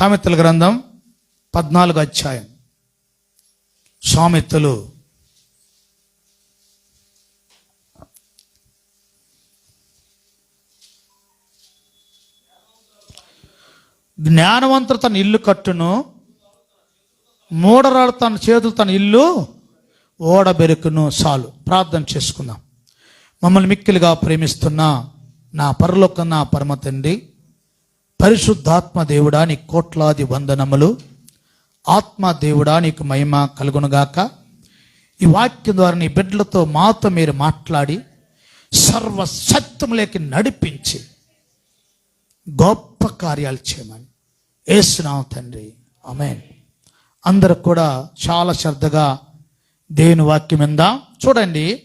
సామెతల గ్రంథం పద్నాలుగు అధ్యాయం. సామెతలు. జ్ఞానవంతుడు తన ఇల్లు కట్టును మూడరాడు తన చేతులు తన ఇల్లు ఓడబెరుకును. చాలు ప్రార్థన చేసుకుందాం. మమ్మల్ని మిక్కిలిగా ప్రేమిస్తున్న నా పరలోక నా పరమ తండ్రి పరిశుద్ధాత్మ దేవుడా నీ కోట్లాది వందనములు. ఆత్మ దేవుడా నీకు మహిమ కలుగునుగాక. ఈ వాక్యం ద్వారా నీ బిడ్డలతో మాతో మీరు మాట్లాడి సర్వ సత్యములేకి నడిపించి గొప్ప కార్యాలు చేయమని. వేస్తున్నాం తండ్రి. ఆమేన్. అందరు కూడా చాలా శ్రద్ధగా దేవుని వాక్యం ఇందా చూడండి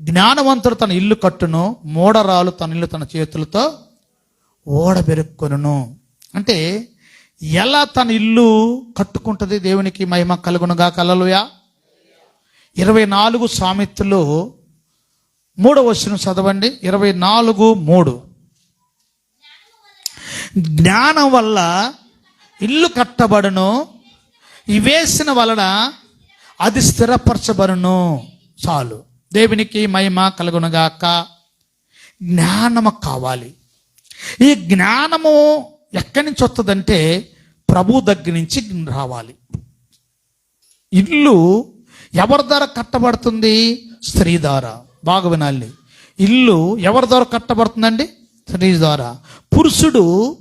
జ్ఞానవంతుడు తన ఇల్లు కట్టును మూడరాలు తన ఇల్లు తన చేతులతో ఓడబెరుక్కొను అంటే ఎలా తన ఇల్లు కట్టుకుంటుంది దేవునికి మహిమ కలుగునుగా కలలుయా ఇరవై నాలుగు సామెతలు మూడవ వచ్చిన చదవండి. ఇరవై నాలుగు మూడు. జ్ఞానం వల్ల ఇల్లు కట్టబడును. వేసిన వలన అది స్థిరపరచబడును. చాలు. దేవునికి మహిమ కలుగునుగాక. జ్ఞానము కావాలి. ఈ జ్ఞానము ఎక్కడి నుంచి వస్తుందంటే ప్రభు దగ్గర నుంచి రావాలి. ఇల్లు ఎవరి ద్వారా కట్టబడుతుంది? స్త్రీ ద్వారా. బాగా వినాలి. ఇల్లు ఎవరి ద్వారా కట్టబడుతుందండి? స్త్రీ ద్వారా. పురుషుడు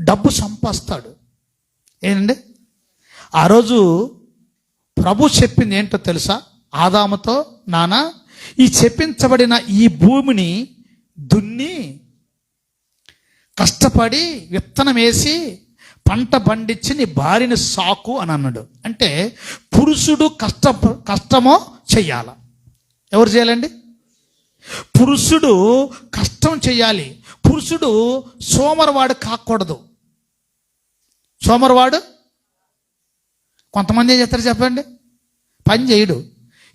డబ్బు సంపాస్తాడు ఏంటండి? ఆ రోజు ప్రభు చెప్పింది ఏంటో తెలుసా? ఆదాముతో నాన్న ఈ చెప్పించబడిన ఈ భూమిని దున్ని కష్టపడి విత్తనం వేసి పంట పండించి నీ భార్యని సాకు అని అన్నాడు. అంటే పురుషుడు కష్ట కష్టమో చెయ్యాల. ఎవరు చేయాలండి? పురుషుడు కష్టం చేయాలి పురుషుడు సోమరవాడు కాకూడదు. సోమరవాడు? కొంతమంది ఏం చేస్తారు చెప్పండి? పని చేయడు.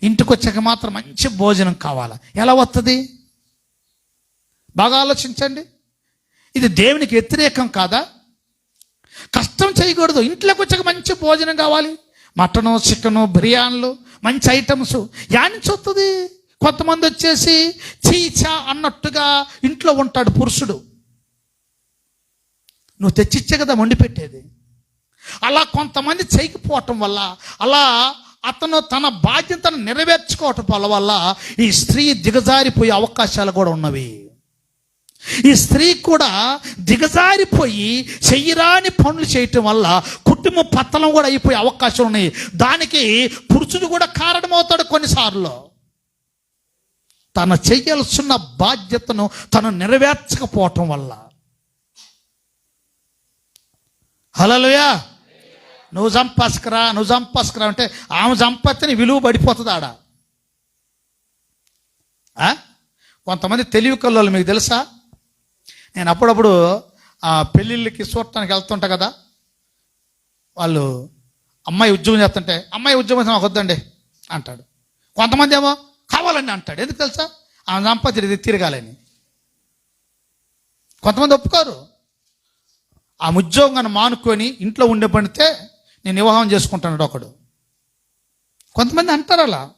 ఇంటికి వచ్చాక మాత్రం మంచి భోజనం కావాలి. ఎలా వస్తుంది బాగా ఆలోచించండి. ఇది దేవునికి వ్యతిరేకం కాదా? కష్టం చేయకూడదు. ఇంట్లోకి వచ్చాక మంచి భోజనం కావాలి. మటను చికెను బిర్యానీలు మంచి ఐటమ్స్. యానించి వస్తుంది కొంతమంది వచ్చేసి చీచా అన్నట్టుగా ఇంట్లో ఉంటాడు పురుషుడు. నువ్వు తెచ్చిచ్చే కదా వండి పెట్టేది. అలా కొంతమంది చేయకపోవటం వల్ల అలా అతను తన బాధ్యతను నెరవేర్చుకోవటం వల్ల వల్ల ఈ స్త్రీ దిగజారిపోయే అవకాశాలు కూడా ఉన్నవి. ఈ స్త్రీ కూడా దిగజారిపోయి చెయ్యరాని పనులు చేయటం వల్ల కుటుంబ పత్తనం కూడా అయిపోయే అవకాశం ఉన్నాయి. దానికి పురుషుడు కూడా కారణమవుతాడు కొన్నిసార్లు. తన చెయ్యాల్సిన బాధ్యతను తను నెరవేర్చకపోవటం వల్ల. హలోయా నువ్వు చంపస్కరా నువ్వు చంపస్కరా అంటే ఆమె చంపత్తే విలువ పడిపోతుంది ఆడ ఆ? కొంతమంది తెలివి కల్లోళ్ళు మీకు తెలుసా? నేను అప్పుడప్పుడు ఆ పెళ్ళిళ్ళకి చూడటానికి వెళ్తుంటా కదా. వాళ్ళు అమ్మాయి ఉద్యోగం చేస్తుంటే అమ్మాయి ఉద్యోగం చేస్తే వద్దండి అంటాడు. కొంతమంది ఏమో కావాలండి అంటాడు. ఎందుకు తెలుసా? ఆ సంపత్తి ఇది తిరగాలని. కొంతమంది ఒప్పుకోరు. ఆ ఉద్యోగాన్ని మానుకొని ఇంట్లో ఉండే పడితే నేను వివాహం చేసుకుంటాను ఒకడు. కొంతమంది అంటారు అలా.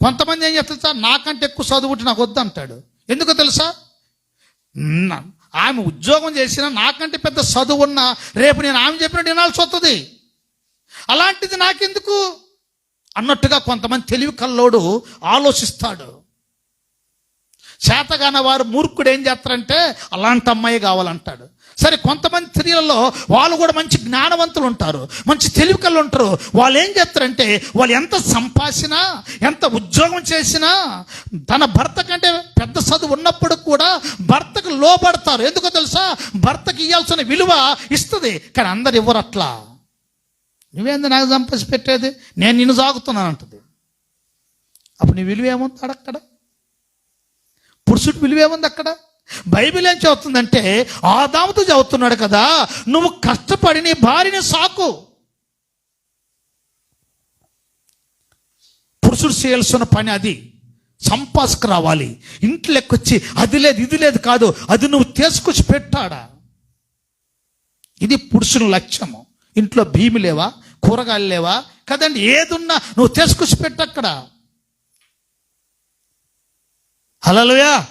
కొంతమంది ఏం చేస్తారు సార్ నాకంటే ఎక్కువ చదువుకుంటే నాకు వద్దు అంటాడు ఎందుకో తెలుసా? ఆమె ఉద్యోగం చేసినా నాకంటే పెద్ద చదువు ఉన్నా రేపు నేను ఆమె చెప్పినట్టు వినాల్సి వస్తుంది అలాంటిది నాకెందుకు? అన్నట్టుగా కొంతమంది తెలివి కల్లోడు ఆలోచిస్తాడు. చేతగాన వారు మూర్ఖుడు ఏం చేస్తారంటే అలాంటి అమ్మాయి కావాలంటాడు. సరే కొంతమంది స్త్రీలలో వాళ్ళు కూడా మంచి జ్ఞానవంతులు ఉంటారు మంచి తెలివికలు ఉంటారు. వాళ్ళు ఏం చేస్తారంటే వాళ్ళు ఎంత సంపాదించినా ఎంత ఉద్యోగం చేసినా తన భర్త కంటే పెద్ద చదువు ఉన్నప్పుడు కూడా భర్తకు లోపడతారు ఎందుకో తెలుసా? భర్తకి ఇవ్వాల్సిన విలువ ఇస్తుంది కానీ అందరు ఇవ్వరు అట్లా. నువ్వేంది నాకు సంపాదించి పెట్టేది? నేను నిన్ను సాగుతున్నాను అంటది. అప్పుడు నీ విలువ ఏముంది అక్కడ? పురుషుడి విలువ ఏముంది అక్కడ? బైబిల్ ఏం చదువుతుందంటే ఆదాముతో చదువుతున్నాడు కదా నువ్వు కష్టపడి నీ భార్యని సాకు. పురుషుడు చేయాల్సిన పని అది. సంపాసుకు రావాలి. ఇంట్లోకి వచ్చి అది లేదు ఇది లేదు కాదు అది నువ్వు తీసుకొచ్చి పెట్టాడా? ఇది పురుషుని లక్ష్యము. ఇంట్లో భీమి లేవా? కూరగాయలు లేవా? కదండి ఏదున్నా నువ్వు తీసుకొచ్చి పెట్టక్కడ? హలలుయా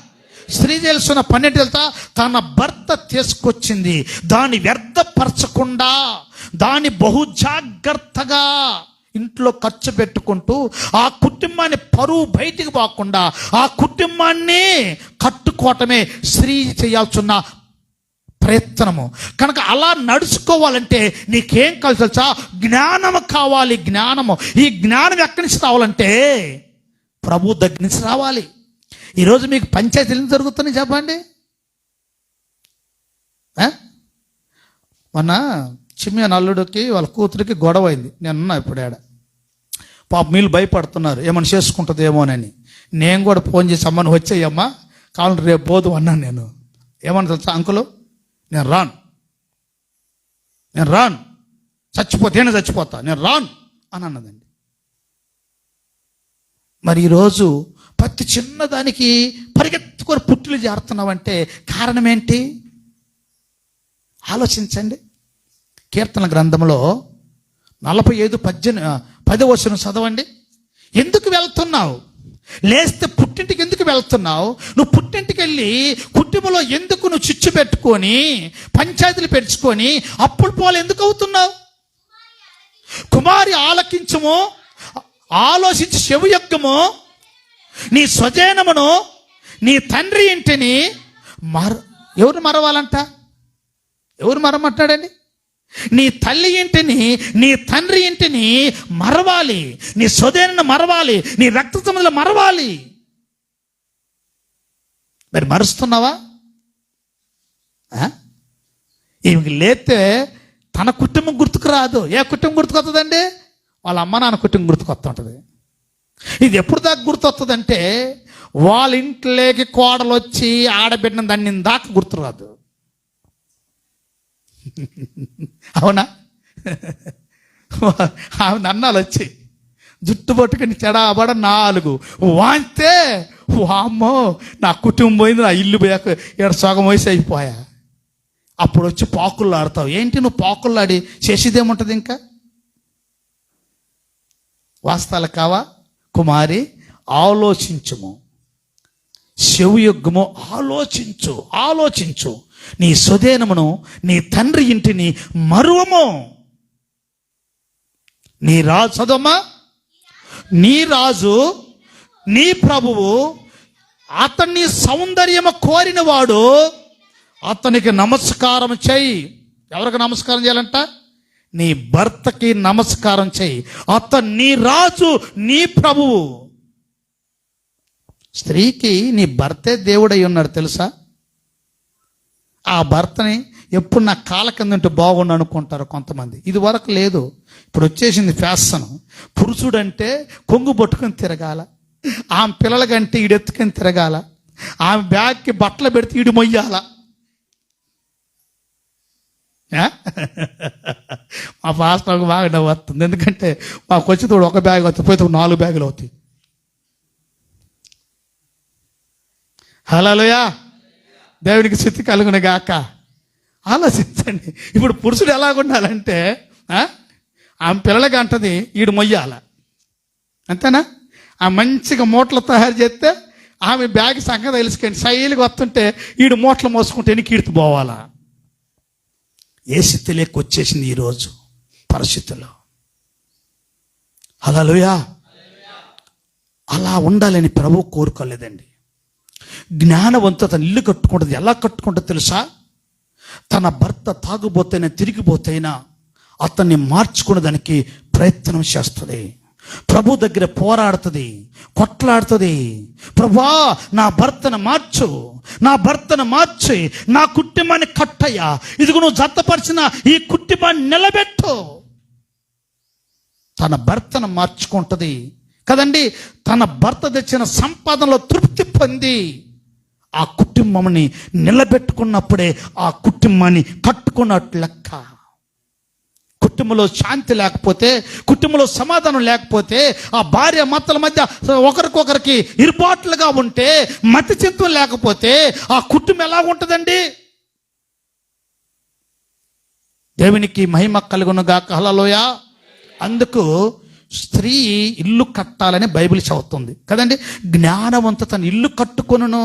స్త్రీ తెలుసున్న పన్నెండు వెళ్తా తన భర్త తీసుకొచ్చింది. దాన్ని వ్యర్థపరచకుండా దాన్ని బహు జాగ్రత్తగా ఇంట్లో ఖర్చు పెట్టుకుంటూ ఆ కుటుంబాన్ని పరువు బయటికి పోకుండా ఆ కుటుంబాన్ని కట్టుకోవటమే స్త్రీ చేయాల్సిన ప్రయత్నము. కనుక అలా నడుచుకోవాలంటే నీకేం కలిసి తెలుసా? జ్ఞానము కావాలి జ్ఞానము. ఈ జ్ఞానం ఎక్కడి నుంచి రావాలంటే ప్రభు దగ్గర నుంచి రావాలి. ఈరోజు మీకు పంచాయతీలు ఎందుకు జరుగుతున్నాయి చెప్పండి? మొన్న చిమ్మ నల్లుడికి వాళ్ళ కూతురికి గొడవ అయింది. నేనున్నా ఇప్పుడు ఆడ పాప మీరు భయపడుతున్నారు. ఏమైనా చేసుకుంటుందేమోనని నేను కూడా ఫోన్ చేసి అమ్మని వచ్చేయమ్మా. కావాలంటే రేపు పోదు అన్నాను నేను. ఏమన్నా తెలుసా అంకులు? నేను రాను. నేను రాను. చచ్చిపోతేనే చచ్చిపోతా? నేను రాను. అని అన్నదండి. మరి ఈరోజు ప్రతి చిన్నదానికి పరిగెత్తుకొని పుట్టులు చేరుతున్నావంటే కారణం ఏంటి ఆలోచించండి. కీర్తన గ్రంథంలో నలభై ఐదు పద్దెని పది వచ్చిన చదవండి. ఎందుకు వెళ్తున్నావు? లేస్తే పుట్టింటికి ఎందుకు వెళ్తున్నావు? నువ్వు పుట్టింటికి వెళ్ళి కుటుంబంలో ఎందుకు నువ్వు చిచ్చు పెట్టుకొని పంచాయతీలు పెంచుకొని అప్పుడు పోలు ఎందుకు అవుతున్నావు? కుమారి ఆలకించము ఆలోచించి చెవియొక్కము నీ స్వజనమును నీ తండ్రి ఇంటిని మర ఎవరు మరవాలంట? ఎవరు మరమంటాడండి? నీ తల్లి ఇంటిని నీ తండ్రి ఇంటిని మరవాలి. నీ స్వదేనను మరవాలి. నీ రక్త సంబంధాలు మరవాలి. మరి మరుస్తున్నావా? ఆ? ఈమెకి లేతే తన కుటుంబం గుర్తుకు రాదు. ఏ కుటుంబం గుర్తుకొస్తుందండి వాళ్ళ అమ్మ నాన్న కుటుంబం గుర్తుకొస్తుంటుంది ఇది ఎప్పుడు దాకా గుర్తొస్తుందంటే వాళ్ళ ఇంట్లోకి కోడలు వచ్చి ఆడబిడ్డను దాన్ని దాకా గుర్తురాదు. అవునా? ఆమె నన్నాలు వచ్చి జుట్టు పట్టుకుని చెడాబడ నాలుగు వాంతే వామ్మో నా కుటుంబం పోయింది నా ఇల్లు పోయాక ఇక్కడ సగం వయసు అయిపోయా. అప్పుడు వచ్చి పాకుళ్ళు ఆడతావు. ఏంటి నువ్వు పాకుళ్ళు ఆడి చేసేదేముంటుంది ఇంకా? వాస్తవాలు కావా? కుమారి ఆలోచించుము. శివయుగ్గము ఆలోచించు ఆలోచించు. నీ స్వదేనమును నీ తండ్రి ఇంటిని మరువము. నీ రాజు చదవమ్మా నీ రాజు నీ ప్రభువు అతన్ని సౌందర్యము కోరినవాడు అతనికి నమస్కారం చేయి. ఎవరికి నమస్కారం చేయాలంట? నీ భర్తకి నమస్కారం చేయి. అతను నీ రాజు నీ ప్రభువు. స్త్రీకి నీ భర్తే దేవుడై ఉన్నాడు తెలుసా? ఆ భర్తని ఎప్పుడు నా కాల కింద ఉంటే బాగుండు అనుకుంటారు కొంతమంది. ఇది వరకు లేదు. ఇప్పుడు వచ్చేసింది ఫ్యాషన్. పురుషుడంటే కొంగు పట్టుకొని తిరగాల. ఆమె పిల్లలకంటే ఈడెత్తుకొని తిరగాల. ఆమె బ్యాగ్కి బట్టలు పెడితే ఈడు మొయ్యాల. మా పాస్టర్కి బాగా డబ్బు వస్తుంది. ఎందుకంటే మాకు వచ్చి తోడు ఒక బ్యాగ్ వస్తుంది పోతే నాలుగు బ్యాగులు అవుతాయి. హలోయా దేవునికి స్థితి కలుగును గాక. ఆలోచించండి. ఇప్పుడు పురుషుడు ఎలాగుండాలంటే ఆ? ఆమె పిల్లలకి అంటది ఈడు మొయ్యాల. అంతేనా? ఆ మంచిగా మూటలు తయారు చేస్తే ఆమె బ్యాగ్ సంగతి తెలుసుకొని శైలిగా వస్తుంటే ఈడు మూటలు మోసుకుంటే ఎన్ని కీర్తి పోవాలా? ఏ స్థితిలోకి వచ్చేసింది ఈరోజు పరిస్థితుల్లో. హలోయా అలా ఉండాలని ప్రభు కోరుకోలేదండి. జ్ఞానవంతుత ఇల్లు కట్టుకుంటుంది. ఎలా కట్టుకుంటుంది తెలుసా? తన భర్త తాగుబోతైనా తిరిగిపోతైనా అతన్ని మార్చుకునే దానికి ప్రయత్నం చేస్తుంది. ప్రభు దగ్గర పోరాడుతుంది కొట్లాడుతుంది. ప్రభా నా భర్తను మార్చు. నా భర్తను మార్చి నా కుటుంబాన్ని కట్టయ్యా. ఇదిగో నువ్వు జతపరిచిన ఈ కుటుంబాన్ని నిలబెట్టు. తన భర్తను మార్చుకుంటుంది. కదండి తన భర్త తెచ్చిన సంపాదనలో తృప్తి పొంది ఆ కుటుంబంని నిలబెట్టుకున్నప్పుడే ఆ కుటుంబాన్ని కట్టుకున్నట్టు లెక్క. కుటుంబంలో శాంతి లేకపోతే కుటుంబంలో సమాధానం లేకపోతే ఆ భార్య మత్తల మధ్య ఒకరికొకరికి ఇరుబాట్లుగా ఉంటే మతి చింతం లేకపోతే ఆ కుటుంబం ఎలా ఉంటుందండి? దేవునికి మహిమ కలుగునుగా కలలోయ అందుకు స్త్రీ ఇల్లు కట్టాలని బైబిల్ చదువుతుంది కదండి? జ్ఞానవంత తన ఇల్లు కట్టుకొనును.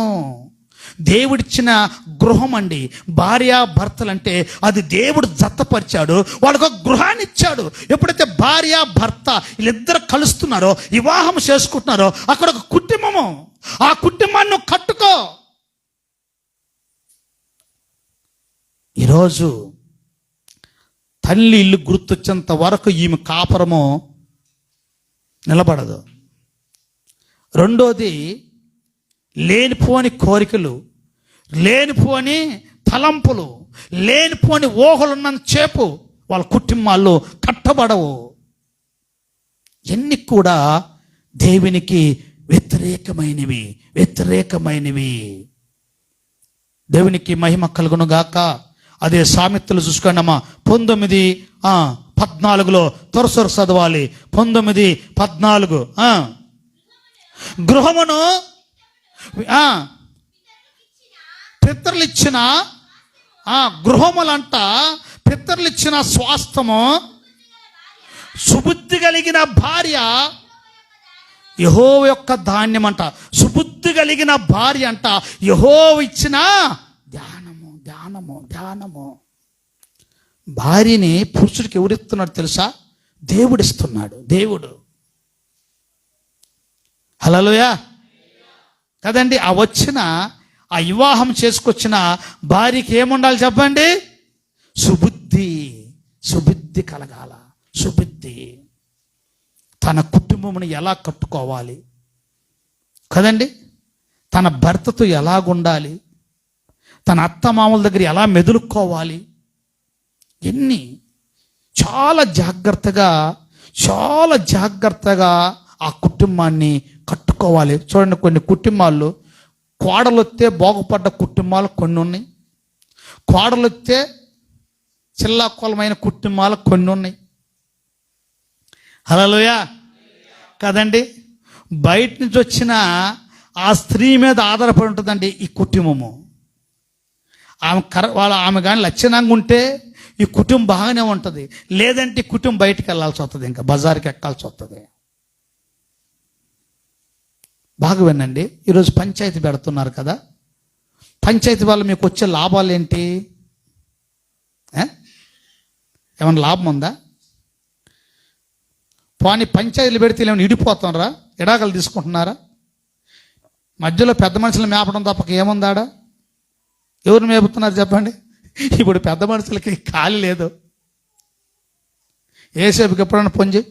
దేవుడిచ్చిన గృహం అండి భార్య భర్తలు అంటే అది దేవుడు జతపరిచాడు. వాళ్ళకు ఒక గృహాన్ని ఇచ్చాడు ఎప్పుడైతే భార్య భర్త వీళ్ళిద్దరు కలుస్తున్నారో వివాహం చేసుకుంటున్నారో అక్కడ ఒక కుటుంబము. ఆ కుటుంబాన్ని కట్టుకో. ఈరోజు తల్లి ఇల్లు గుర్తొచ్చేంత వరకు ఈమె కాపురము నిలబడదు. రెండోది లేనిపోని కోరికలు లేనిపోని తలంపులు లేనిపోని ఊహలున్నంత చేపు వాళ్ళ కుటుంబాల్లో కట్టబడవు. ఎన్ని కూడా దేవునికి వ్యతిరేకమైనవి వ్యతిరేకమైనవి. దేవునికి మహిమ కలుగును గాక. అదే సామెతలు చూసుకోండమ్మా పంతొమ్మిది పద్నాలుగులో త్వరసొర చదవాలి. పంతొమ్మిది పద్నాలుగు గృహమును పితరులు ఇచ్చిన గృహములంట పితరులు ఇచ్చిన స్వాస్థము సుబుద్ధి కలిగిన భార్య యహో యొక్క ధాన్యం అంట సుబుద్ధి కలిగిన భార్య అంట యహో ఇచ్చిన ధ్యానము ధ్యానము ధ్యానము. భార్యని పురుషుడికి ఎవరిస్తున్నాడు తెలుసా? దేవుడిస్తున్నాడు దేవుడు. హలోయా కదండి ఆ వచ్చిన ఆ వివాహం చేసుకొచ్చిన భార్యకి ఏముండాలి చెప్పండి? సుబుద్ధి. సుబుద్ధి కలగాల. సుబుద్ధి. తన కుటుంబమును ఎలా కట్టుకోవాలి? కదండి? తన భర్తతో ఎలాగుండాలి? తన అత్తమామల దగ్గర ఎలా మెదులుకోవాలి? ఎన్ని చాలా జాగ్రత్తగా చాలా జాగ్రత్తగా ఆ కుటుంబాన్ని కట్టుకోవాలి. చూడండి కొన్ని కుటుంబాలు కోడలొత్తే బాగుపడ్డ కుటుంబాలు కొన్ని ఉన్నాయి కోడలొత్తే చిల్లాకులమైన కుటుంబాలు కొన్ని ఉన్నాయి హలోయా కదండి బయట నుంచి వచ్చిన ఆ స్త్రీ మీద ఆధారపడి ఉంటుందండి ఈ కుటుంబము. ఆమె కర వాళ్ళ ఆమె కానీ లక్షణంగా ఉంటే ఈ కుటుంబం బాగానే ఉంటుంది. లేదంటే ఈ కుటుంబం బయటకు వెళ్ళాల్సి వస్తుంది ఇంకా బజార్కి ఎక్కాల్సి వస్తుంది. బాగా వినండి. ఈరోజు పంచాయతీ పెడుతున్నారు కదా. పంచాయతీ వల్ల మీకు వచ్చే లాభాలు ఏంటి? ఏమైనా లాభం ఉందా? పోనీ పంచాయతీలు పెడితే ఏమైనా ఇడిపోతున్నారా? ఇడాకలు తీసుకుంటున్నారా? మధ్యలో పెద్ద మనుషులు మేపడం తప్పక ఏముందాడా ఎవరు మేపుతున్నారు చెప్పండి. ఇప్పుడు పెద్ద మనుషులకి ఖాళీ లేదు. ఏసేపుకి ఎప్పుడన్నా పొంజి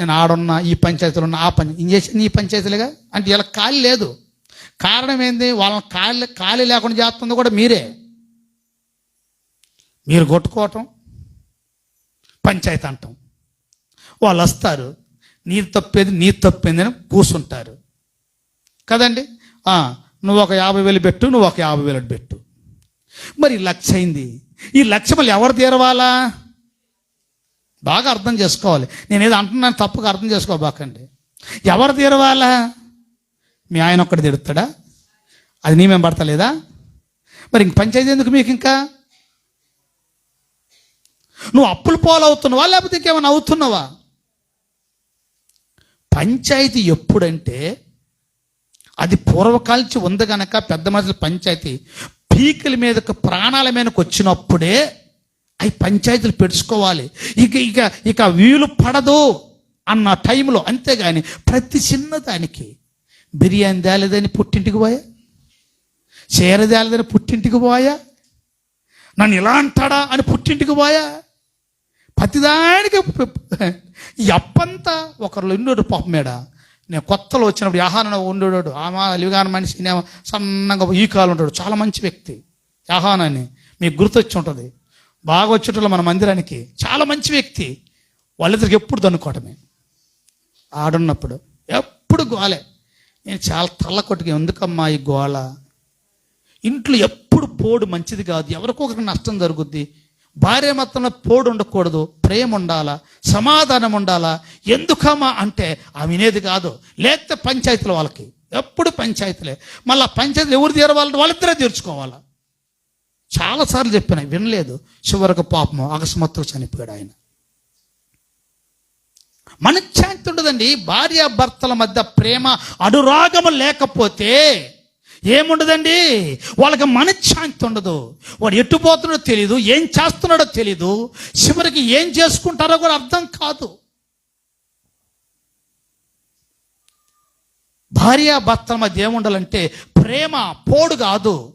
నేను ఆడున్నా ఈ పంచాయతీలో ఉన్న ఆ పంచాయతీ ఇంజక్షన్ ఈ పంచాయతీలుగా? అంటే ఇలా ఖాళీ లేదు. కారణం ఏంది? వాళ్ళని ఖాళీ ఖాళీ లేకుండా చేస్తుంది కూడా మీరే. మీరు కొట్టుకోవటం పంచాయతీ అంటాం. వాళ్ళు వస్తారు నీరు తప్పేది నీ తప్పేది అని కూర్చుంటారు కదండి? నువ్వు ఒక యాభై వేలు పెట్టు నువ్వు ఒక యాభై వేలు పెట్టు. మరి లక్ష అయింది ఈ లక్ష్యములు మళ్ళీ ఎవరు తీరవాలా? బాగా అర్థం చేసుకోవాలి. నేను ఏదో అంటున్నాను తప్పుగా అర్థం చేసుకోబాకండి ఎవరు తీరవాలా? మీ ఆయన ఒక్కటి తిడుతాడా అది నీ మేము పడతలేదా? మరి ఇంక పంచాయతీ ఎందుకు మీకు ఇంకా? నువ్వు అప్పులు పోలవుతున్నావా లేకపోతే ఇంకేమైనా అవుతున్నావా? పంచాయతీ ఎప్పుడంటే అది పూర్వకాల్చి ఉంది గనక పెద్ద మనుషుల పంచాయతీ. పీకల మీదకు ప్రాణాల మీదకి వచ్చినప్పుడే అవి పంచాయతీలు పెట్టుకోవాలి. ఇక ఇక ఇక వీలు పడదు అన్న టైంలో అంతేగాని ప్రతి చిన్నదానికి బిర్యానీ తేలేదని పుట్టింటికి పోయా? చీర తేలేదని పుట్టింటికి పోయా? నన్ను ఇలా అంటాడా అని పుట్టింటికి పోయా? ప్రతిదానికి ఎప్పంతా అప్పంతా ఒకరు ఉండేడు పాపమేడా నేను కొత్తలో వచ్చినప్పుడు యాహాన ఉండేవాడు. ఆమె అలివిగాన మనిషి సన్నగా ఈ కాలు ఉంటాడు చాలా మంచి వ్యక్తి. యాహాన్ అని. మీకు గుర్తొచ్చి ఉంటుంది. బాగా వచ్చేటోళ్ళు మన మందిరానికి చాలా మంచి వ్యక్తి. వాళ్ళిద్దరికి ఎప్పుడు దన్నుకోవటమే. ఆడున్నప్పుడు ఎప్పుడు గోలే. నేను చాలా తల్ల కొట్టుకు ఎందుకమ్మా ఈ గోళ ఇంట్లో ఎప్పుడు పోడు మంచిది కాదు. ఎవరికొకరికి నష్టం జరుగుద్ది. భార్య మొత్తంలో పోడు ఉండకూడదు. ప్రేమ ఉండాలా? సమాధానం ఉండాలా? ఎందుకమ్మా? అంటే ఆ వినేది కాదు. లేకపోతే పంచాయతీలు వాళ్ళకి. ఎప్పుడు పంచాయతీలే. మళ్ళీ పంచాయతీలు ఎవరు తీరవాలంటే వాళ్ళిద్దరే తీర్చుకోవాలా. చాలాసార్లు చెప్పిన వినలేదు. చివరకు పాపము అకస్మాత్తుగా చనిపోయాడు ఆయన. మనశ్శాంతి ఉండదండి. భార్య భర్తల మధ్య ప్రేమ అనురాగము లేకపోతే ఏముండదండి? వాళ్ళకి మనశ్శాంతి ఉండదు. వాడు ఎట్టుపోతున్నాడో తెలియదు ఏం చేస్తున్నాడో తెలియదు చివరికి ఏం చేసుకుంటారో కూడా అర్థం కాదు. భార్య భర్తల మధ్య ఏముండాలంటే ప్రేమ పోడు కాదు.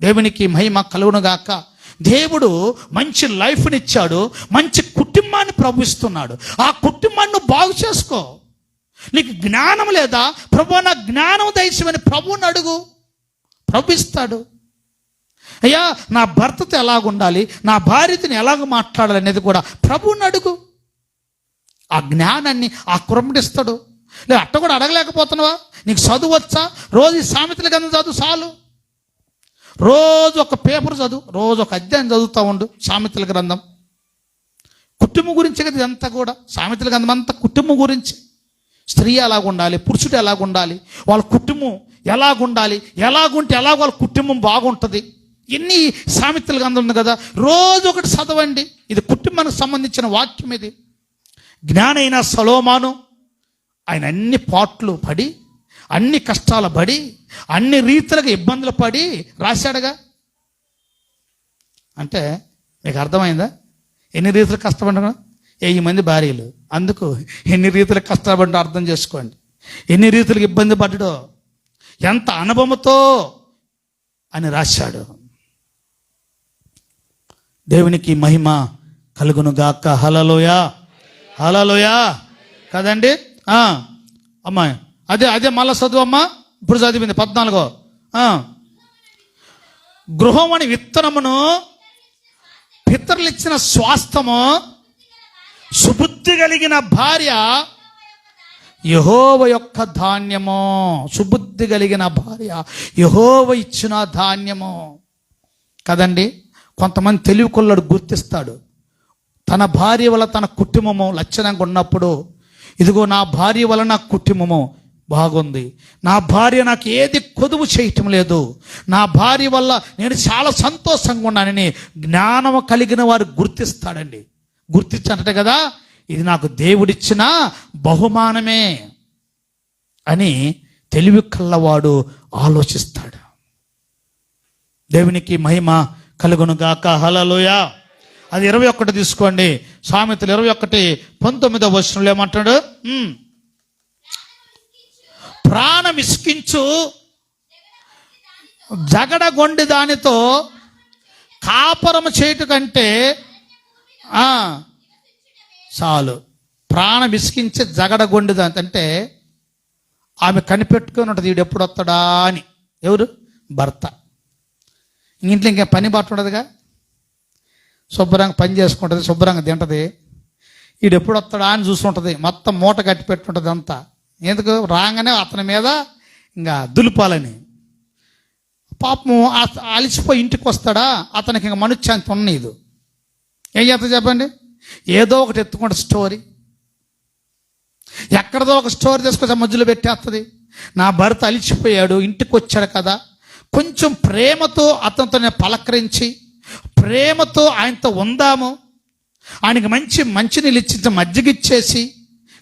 దేవునికి మహిమ కలుగునుగాక దేవుడు మంచి లైఫ్ని ఇచ్చాడు మంచి కుటుంబాన్ని ప్రభుస్తున్నాడు ఆ కుటుంబాన్ని బాగు చేసుకో. నీకు జ్ఞానం లేదా? ప్రభు నా జ్ఞానం దయచేమని ప్రభువుని అడుగు. ప్రభుస్తాడు అయ్యా నా భర్తతో ఎలాగుండాలి? నా భార్యతో ఎలాగ మాట్లాడాలి అనేది కూడా ప్రభువుని అడుగు. ఆ జ్ఞానాన్ని ఆ కురమటిస్తాడు లేదు అట్ట కూడా అడగలేకపోతున్నావా? నీకు చదువు వచ్చా? రోజు సామెతలు కింద చదువు చాలు. రోజు ఒక పేపర్ చదువు రోజు ఒక అధ్యాయం చదువుతూ ఉండు సామెతల గ్రంథం. కుటుంబం గురించి కదా ఇదంతా కూడా. సామెతల గ్రంథం అంతా కుటుంబం గురించి. స్త్రీ ఎలాగుండాలి పురుషుడు ఎలాగుండాలి వాళ్ళ కుటుంబం ఎలాగుండాలి ఎలాగుంటే ఎలాగ వాళ్ళ కుటుంబం బాగుంటుంది. ఎన్ని సామెతల గ్రంథం ఉంది కదా. రోజు ఒకటి చదవండి. ఇది కుటుంబానికి సంబంధించిన వాక్యం ఇది. జ్ఞానైన సలోమాను ఆయన అన్ని పాట్లు పడి అన్ని కష్టాలు పడి అన్ని రీతులుగా ఇబ్బందులు పడి రాశాడుగా? అంటే మీకు అర్థమైందా? ఎన్ని రీతులు కష్టపడ్డా వెయ్యి మంది భార్యలు. అందుకు ఎన్ని రీతులు కష్టపడ్డా అర్థం చేసుకోండి. ఎన్ని రీతులకు ఇబ్బంది పడ్డడో? ఎంత అనుభవంతో అని రాశాడు. దేవునికి మహిమ కలుగును గాక హలలోయ హలలోయ కదండి అమ్మాయి. అదే అదే మళ్ళా చదువమ్మ ఇప్పుడు చదివింది పద్నాలుగో. గృహం అని విత్తనమును పితరులు ఇచ్చిన స్వాస్థము సుబుద్ధి కలిగిన భార్య యహోవ యొక్క ధాన్యము. సుబుద్ధి కలిగిన భార్య యహోవ ఇచ్చిన ధాన్యము. కదండి? కొంతమంది తెలివి కొల్లడు గుర్తిస్తాడు. తన భార్య వల్ల తన కుటుంబము లక్షణంగా ఉన్నప్పుడు ఇదిగో నా భార్య వల్ల నా కుటుంబము బాగుంది. నా భార్య నాకు ఏది కొదువు చేయటం లేదు. నా భార్య వల్ల నేను చాలా సంతోషంగా ఉన్నానని జ్ఞానము కలిగిన వారు గుర్తిస్తాడండి. గుర్తించట కదా? ఇది నాకు దేవుడిచ్చిన బహుమానమే అని తెలివి కల్లవాడు ఆలోచిస్తాడు. దేవునికి మహిమ కలుగునుగాక. హలలోయ అది ఇరవై ఒకటి తీసుకోండి. సామెతలు ఇరవై ఒకటి పంతొమ్మిదవ వచనంలో ఏమంటాడు? ప్రాణం ఇసుకించు జగడగొండి దానితో కాపురం చేయుట కంటే చాలు. ప్రాణం ఇసుకించి జగడగొండి దాని అంటే ఆమె కనిపెట్టుకొని ఉంటుంది వీడు ఎప్పుడు వస్తాడా అని. ఎవరు? భర్త. ఇంట్లో ఇంకా పని బాట ఉండదుగా? శుభ్రంగా పని చేసుకుంటుంది శుభ్రంగా తింటది. వీడు ఎప్పుడు వస్తాడా అని చూస్తుంటుంది మొత్తం మూట కట్టి పెట్టుంటుంది అంతా. ఎందుకు? రాగానే అతని మీద ఇంకా దులుపాలని. పాపము అలిసిపోయి ఇంటికి వస్తాడా? అతనికి ఇంకా మనుచ్చాంతి ఉన్నది ఏం చేస్తా చెప్పండి? ఏదో ఒకటి ఎత్తుకుంటే స్టోరీ. ఎక్కడదో ఒక స్టోరీ తీసుకొచ్చి మధ్యలో పెట్టేస్తుంది నా భర్త అలిచిపోయాడు ఇంటికి వచ్చాడు కదా. కొంచెం ప్రేమతో అతనితో నేను పలకరించి ప్రేమతో ఆయనతో ఉందాము. ఆయనకి మంచి మంచి నీళ్ళు ఇచ్చి మజ్జిగిచ్చేసి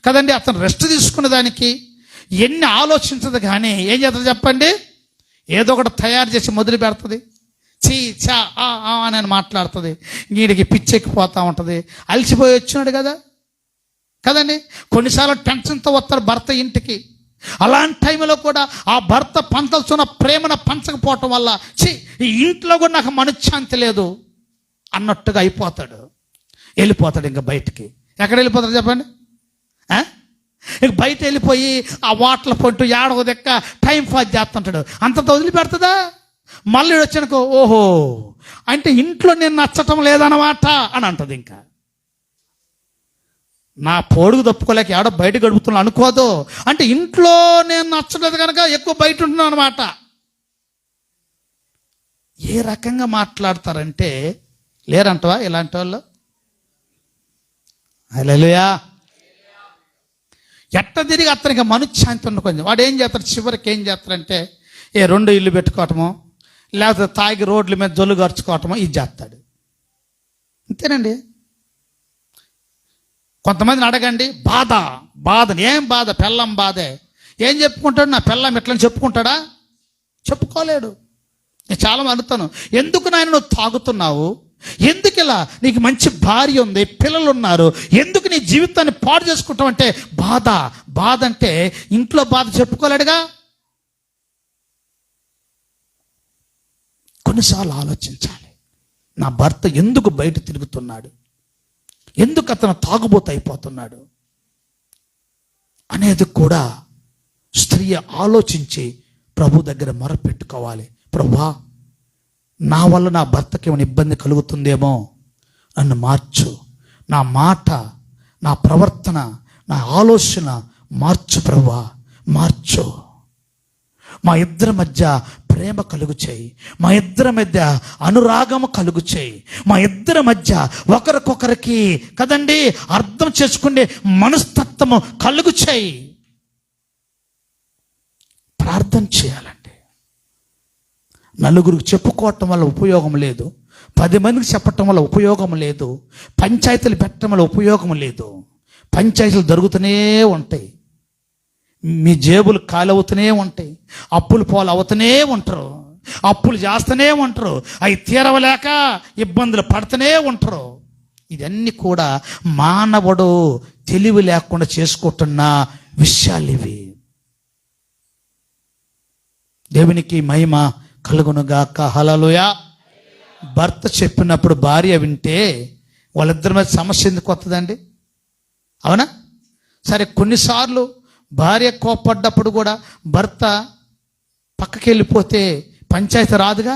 కదండి అతను రెస్ట్ తీసుకున్న దానికి ఎన్ని ఆలోచించదు కానీ ఏం చేస్తుంది చెప్పండి? ఏదో ఒకటి తయారు చేసి మొదలు పెడుతుంది. చీ చా ఆ ఆ అని మాట్లాడుతుంది. వీడికి పిచ్చెక్కిపోతూ ఉంటుంది. అలసిపోయి వచ్చినాడు కదా. కదండి కొన్నిసార్లు టెన్షన్తో వస్తారు భర్త ఇంటికి. అలాంటి టైంలో కూడా ఆ భర్త పంచాల్సిన ప్రేమను పంచకపోవటం వల్ల ఛీ ఈ ఇంట్లో కూడా నాకు మనశ్శాంతి లేదు అన్నట్టుగా అయిపోతాడు. వెళ్ళిపోతాడు ఇంకా బయటికి. ఎక్కడ వెళ్ళిపోతాడు చెప్పండి? ఇక బయట వెళ్ళిపోయి ఆ వాటల పొట్టు ఏడవ దెక్క టైం పాస్ చేస్తుంటాడు. అంత వదిలిపెడుతుందా? మళ్ళీ వచ్చానుకో ఓహో అంటే ఇంట్లో నేను నచ్చటం లేదన్నమాట అని అంటది ఇంకా. నా పోడుగు తప్పుకోలేక ఏడో బయట గడుపుతున్నా అనుకోదు అంటే ఇంట్లో నేను నచ్చలేదు కనుక ఎక్కువ బయట ఉంటున్నాను అనమాట ఏ రకంగా మాట్లాడతారంటే లేరంటవా ఇలాంటి వాళ్ళు హల్లెలూయా. ఎట్ట తిరిగి అతనికి మనశ్శాంతి ఉండకొంది వాడు ఏం చేస్తాడు? చివరికి ఏం చేస్తాడంటే ఏ రెండు ఇల్లు పెట్టుకోవటమో లేకపోతే తాగి రోడ్ల మీద జొల్లు గరుచుకోవటమో ఇది చేస్తాడు. అంతేనండి? కొంతమందిని అడగండి బాధ బాధ ఏం బాధ? పెళ్ళం బాధే. ఏం చెప్పుకుంటాడు? నా పెళ్ళం ఎట్లని చెప్పుకుంటాడా? చెప్పుకోలేడు. నేను చాలా అడుగుతాను ఎందుకు నాయన నువ్వు తాగుతున్నావు? ఎందుకు ఇలా నీకు మంచి భార్య ఉంది పిల్లలు ఉన్నారు ఎందుకు నీ జీవితాన్ని పాడు చేసుకుంటాం అంటే బాధ. బాధ అంటే ఇంట్లో బాధ చెప్పుకోలేడుగా? కొన్నిసార్లు ఆలోచించాలి. నా భర్త ఎందుకు బయట తిరుగుతున్నాడు? ఎందుకు అతను తాగుబోతు అయిపోతున్నాడు? అనేది కూడా స్త్రీ ఆలోచించి ప్రభు దగ్గర మొరపెట్టుకోవాలి. ప్రభా నా వల్ల నా భర్తకి ఏమైనా ఇబ్బంది కలుగుతుందేమో నన్ను మార్చు. నా మాట నా ప్రవర్తన నా ఆలోచన మార్చు ప్రభా మార్చు. మా ఇద్దరి మధ్య ప్రేమ కలుగు చేయి. మా ఇద్దరి మధ్య అనురాగము కలుగు చేయి. మా ఇద్దరి మధ్య ఒకరికొకరికి కదండి అర్థం చేసుకునే మనస్తత్వము కలుగు చేయి. ప్రార్థన చేయాలండి. నలుగురికి చెప్పుకోవటం వల్ల ఉపయోగం లేదు. పది మందికి చెప్పటం వల్ల ఉపయోగం లేదు. పంచాయతీలు పెట్టడం వల్ల ఉపయోగం లేదు. పంచాయతీలు జరుగుతూనే ఉంటాయి. మీ జేబులు ఖాళీ అవుతూనే ఉంటాయి. అప్పులు పోలు అవుతూనే ఉంటారు. అప్పులు చేస్తూనే ఉంటారు. అవి తీరవలేక ఇబ్బందులు పడుతూనే ఉంటారు. ఇవన్నీ కూడా మానవుడు తెలివి లేకుండా చేసుకుంటున్న విషయాలు ఇవి. దేవునికి మహిమ కలుగునుగాక. హలలుయ భర్త చెప్పినప్పుడు భార్య వింటే వాళ్ళిద్దరి మీద సమస్య ఎందుకు వస్తుందండి అవునా? సరే కొన్నిసార్లు భార్య కోప్పడ్డప్పుడు కూడా భర్త పక్కకి వెళ్ళిపోతే పంచాయతీ రాదుగా?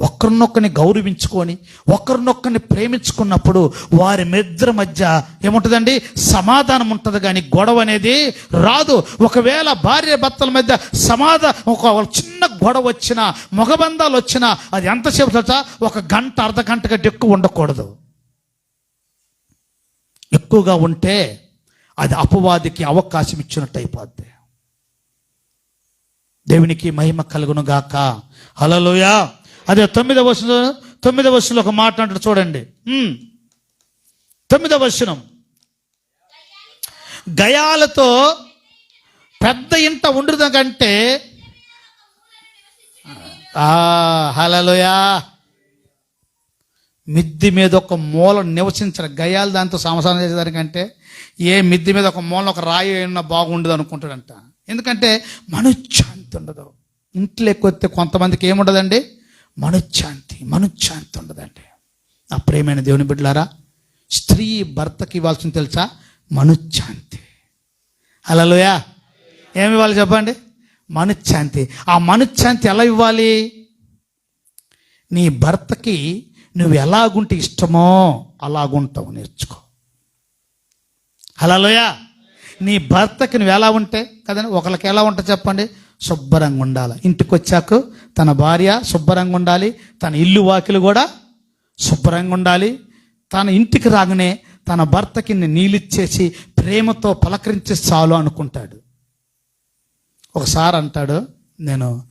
ఒకరినొక్కరిని గౌరవించుకొని ఒకరినొక్కరిని ప్రేమించుకున్నప్పుడు వారి మిద్దరి మధ్య ఏముంటుందండి? సమాధానం ఉంటుంది కానీ గొడవ అనేది రాదు. ఒకవేళ భార్య భర్తల మధ్య సమాధా ఒక చిన్న గొడవ వచ్చినా మగబంధాలు వచ్చినా అది ఎంతసేపు తెలుసా? ఒక గంట అర్ధ గంట కంటే ఎక్కువ ఉండకూడదు. ఎక్కువగా ఉంటే అది అపవాదికి అవకాశం ఇచ్చినట్టు అయిపోద్ది. దేవునికి మహిమ కలుగును గాక. హలలోయ అదే తొమ్మిదవ వచనం తొమ్మిదవ వచనంలో ఒక మాట అంటారు చూడండి. తొమ్మిదవ వచనం. గయాలతో పెద్ద ఇంట ఉండదు కంటే హలలోయా మిద్ది మీద ఒక మూల నివసించిన గయాలు దాంతో సంసారం చేసేదానికంటే ఏ మిద్ది మీద ఒక మూల ఒక రాయి అయినా బాగుండదు అనుకుంటాడంట. ఎందుకంటే మనశ్శాంతి ఉండదు. ఇంట్లో ఎక్కువ కొంతమందికి ఏముండదండి? మనశ్శాంతి మనశ్శాంతి ఉండదండి. ఆ ప్రేమైన దేవుని బిడ్డలారా స్త్రీ భర్తకి ఇవ్వాల్సింది తెలుసా? మనశ్శాంతి. అలలోయా ఏమి ఇవ్వాలి చెప్పండి? మనశ్శాంతి. ఆ మనశ్శాంతి ఎలా ఇవ్వాలి? నీ భర్తకి నువ్వు ఎలాగుంటే ఇష్టమో అలాగుంటావు నేర్చుకో. అలలోయా నీ భర్తకి నువ్వు ఎలా ఉంటే కదండి ఒకరికి ఎలా ఉంటా చెప్పండి? శుభ్రంగా ఉండాలి. ఇంటికి వచ్చాక తన భార్య శుభ్రంగా ఉండాలి తన ఇల్లు వాకిలు కూడా శుభ్రంగా ఉండాలి. తన ఇంటికి రాగానే తన భర్తకి నీళ్ళిచ్చేసి ప్రేమతో పలకరించి చాలు అనుకుంటాడు. ఒకసారి అంటాడు నేను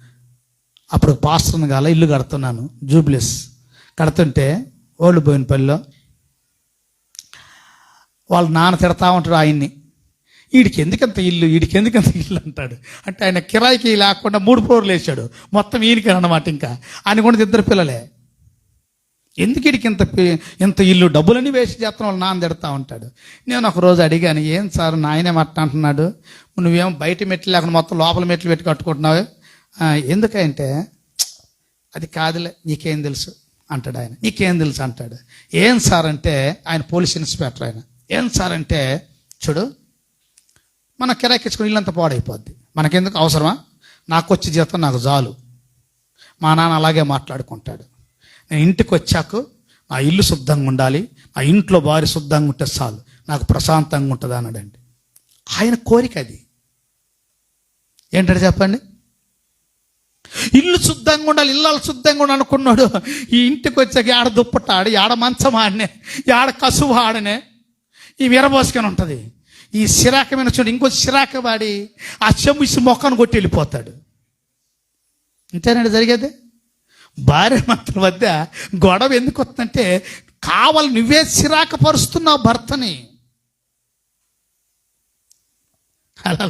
అప్పుడు పాస్టర్ని కాల ఇల్లు కడుతున్నాను జూబ్లెస్. కడుతుంటే ఓల్డ్ బోయినపల్లిలో వాళ్ళ నాన్న తిడతా ఉంటాడు ఆయన్ని. వీడికి ఎందుకంత ఇల్లు? వీడికి ఎందుకంత ఇల్లు అంటాడు. అంటే ఆయన కిరాయికి లేకుండా మూడు ఫ్లోర్లు వేసాడు మొత్తం ఈయనకి అన్నమాట ఇంకా. ఆయన కూడా ఇద్దరు పిల్లలే. ఎందుకు వీడికి ఇంత ఇంత ఇల్లు? డబ్బులని వేస్ట్ చేస్తాం వాళ్ళు నాన్న తిడతా ఉంటాడు. నేను ఒక రోజు అడిగాను ఏం సార్ నాయనే మట్ట అంటున్నాడు? నువ్వేం బయట మెట్లు లేకుండా మొత్తం లోపల మెట్లు పెట్టి కట్టుకుంటున్నావు? ఎందుకంటే అది కాదులే నీకేం తెలుసు? అంటాడు ఆయన. నీకేం తెలుసు? అంటాడు. ఏం సార్ అంటే ఆయన పోలీస్ ఇన్స్పెక్టర్ ఆయన. ఏం సార్ అంటే చూడు మన కిరాయికిచ్చుకుని ఇల్లంతా పాడైపోద్ది. మనకెందుకు అవసరమా? నాకు వచ్చే జీతం నాకు చాలు. మా నాన్న అలాగే మాట్లాడుకుంటాడు. నేను ఇంటికి వచ్చాక నా ఇల్లు శుద్ధంగా ఉండాలి నా ఇంట్లో భార్య శుద్ధంగా ఉంటే చాలు నాకు ప్రశాంతంగా ఉంటుంది అన్నాడండి. ఆయన కోరిక అది. ఏంటంటే చెప్పండి? ఇల్లు శుద్ధంగా ఉండాలి ఇల్లాలు శుద్ధంగా ఉండాలి అనుకున్నాడు. ఈ ఇంటికి వచ్చాక ఆడ దుప్పట ఆడి ఆడ మంచం ఆడనే ఆడ కసువు ఆడనే ఈ వీరబోసుకొని ఉంటుంది. ఈ సిరాకమైన చూడు ఇంకో సిరాక వాడి ఆ చెంబు ఇసి మొక్కను కొట్టి వెళ్ళిపోతాడు. అంతేనండి జరిగేది? భార్య మాత్రం వద్ద గొడవ ఎందుకు వస్తుందంటే కావాలి నువ్వే సిరాక పరుస్తున్నావు భర్తని. అలా